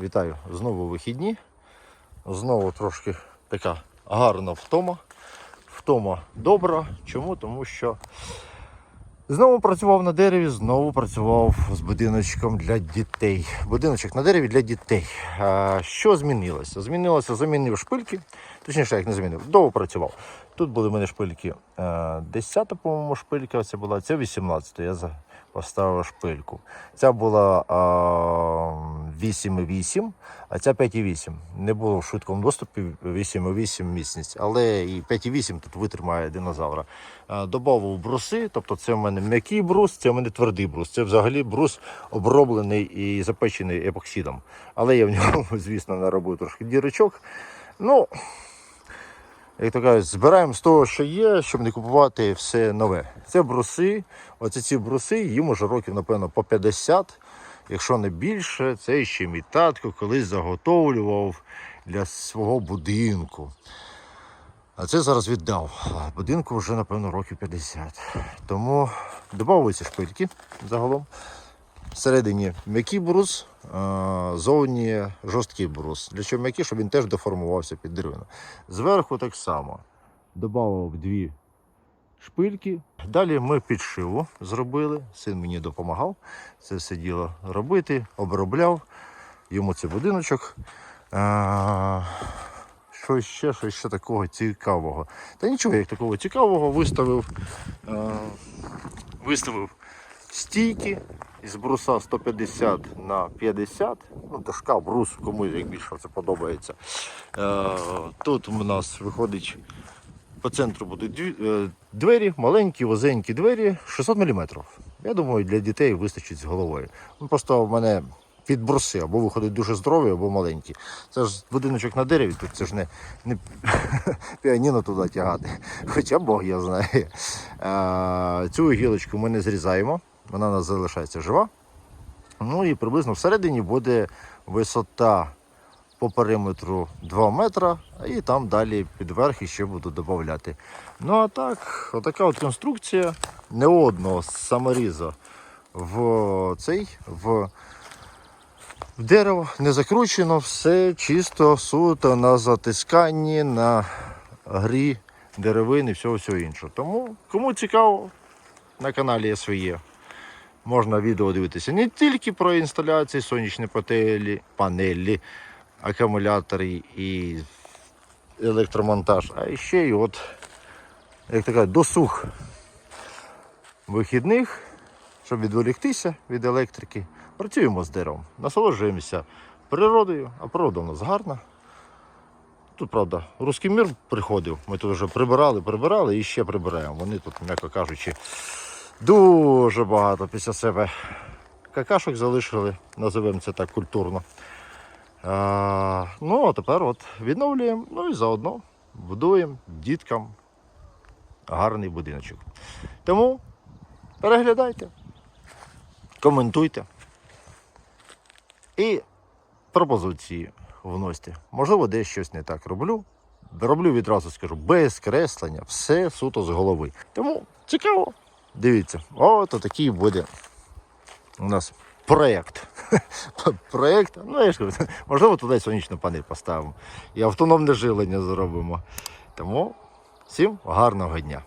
Вітаю! Знову вихідні. Знову трошки така гарна втома. Втома добра. Чому? Тому що знову працював на дереві, знову працював з будиночком для дітей. Будиночок на дереві для дітей. Що змінилося? Змінилося, замінив шпильки. Точніше, як не замінив, довго працював. Тут були в мене шпильки е, 10-та, по-моєму, шпилька ця була, це 18-та. Я поставив шпильку. Ця була 8,8, а ця 5,8. Не було в швидкому доступі 8,8 міцність, але і 5,8 тут витримає динозавра. Добавив бруси, тобто це в мене м'який брус, це в мене твердий брус. Це взагалі брус оброблений і запечений епоксидом. Але я в ньому, звісно, наробив трошки дірочок. Ну, як то кажуть, збираємо з того, що є, щоб не купувати все нове. Це бруси, оці ці бруси, їм уже років, напевно, по 50, якщо не більше. Це ще мій татко колись заготовлював для свого будинку. А це зараз віддав. Будинку вже, напевно, років 50. Тому додав шпильки загалом. Всередині м'який брус, зовні жорсткий брус. Для чого м'який, щоб він теж деформувався під деревину. Зверху так само. Добавив дві шпильки. Далі ми підшиву зробили. Син мені допомагав це все діло робити, обробляв йому цей будиночок. А, що ще, що ще такого цікавого? Та нічого, як такого цікавого виставив. А, виставив стійки із бруса 150 на 50. Ну, дошка, брус, кому як більше це подобається. Е, тут у нас виходить по центру будуть е, двері, маленькі, возенькі двері, 600 мм. Я думаю, для дітей вистачить з головою. Ну, просто в мене під бруси або виходить дуже здорові, або маленькі. Це ж будиночок на дереві, тут це ж не, не піаніно туди тягати. Хоча Бог я знає. Е, цю гілочку ми не зрізаємо, вона у нас залишається жива. Ну і приблизно всередині буде висота по периметру 2 метра, і там далі під верх ще буду додати. Ну а так, отака от конструкція не одного саморіза в цей в, дерево не закручено, все чисто, суто на затисканні, на грі деревини, всього всього іншого. Тому кому цікаво, на каналі є своє. Можна відео дивитися не тільки про інсталяції сонячні панелі, панелі акумулятори і електромонтаж, а ще й от, як така, досуг вихідних, щоб відволіктися від електрики. Працюємо з деревом, насолоджуємося природою, а природа у нас гарна. Тут, правда, русський мір приходив, ми тут вже прибирали, прибирали і ще прибираємо. Вони тут, м'яко кажучи, дуже багато після себе какашок залишили, називаємо це так культурно. Ну, а тепер от відновлюємо, ну і заодно будуємо діткам гарний будиночок. Тому переглядайте, коментуйте і пропозиції вносьте. Можливо, десь щось не так роблю. Роблю відразу скажу, без креслення, все суто з голови. Тому цікаво. Дивіться, от такий буде у нас проєкт. проєкт. Ну, я ж кажу, можливо, туди сонячну панель поставимо. І автономне жилення зробимо. Тому всім гарного дня.